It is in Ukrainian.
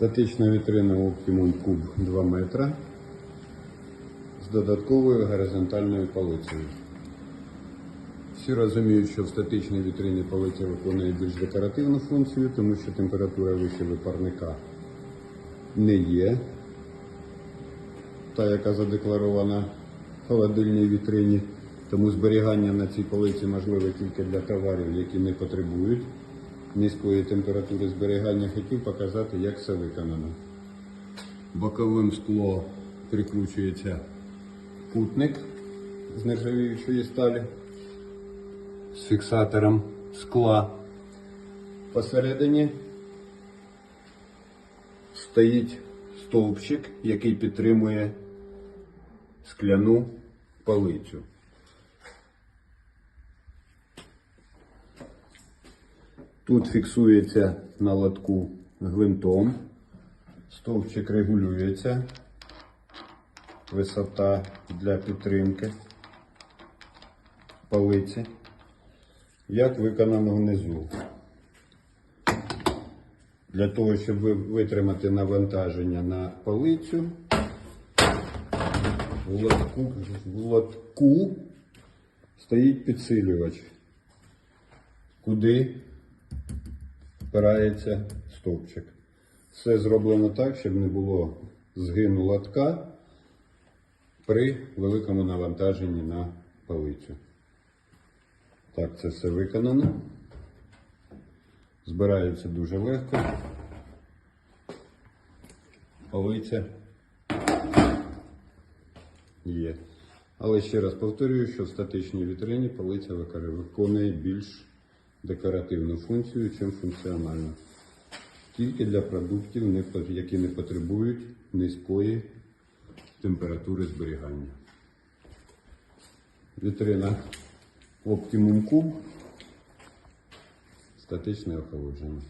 Статична вітрина Optimum Cube 2 метра з додатковою горизонтальною полицею. Всі розуміють, що в статичній вітрині полиця виконує більш декоративну функцію, тому що температура висіву парника не є та, яка задекларована в холодильній вітрині. Тому зберігання на цій полиці можливе тільки для товарів, які не потребують низької температури зберігання. Хотів показати, як все виконано. Боковим скло прикручується кутник з нержавіючої сталі з фіксатором скла. Посередині стоїть стовпчик, який підтримує скляну полицю. Тут фіксується на лотку гвинтом, стовпчик регулюється, висота для підтримки полиці, як виконано внизу. Для того, щоб витримати навантаження на полицю, в лотку, в лотку стоїть підсилювач, куди впирається стовпчик. Все зроблено так, щоб не було згину лотка при великому навантаженні на полицю. Так, це все виконано. Збирається дуже легко. Полиця є. Але ще раз повторюю, що в статичній вітрині викори- виконує більш декоративну функцію, ніж функціональну. Тільки для продуктів, які не потребують низької температури зберігання. Вітрина Optimum Cube. Статичне охолодження.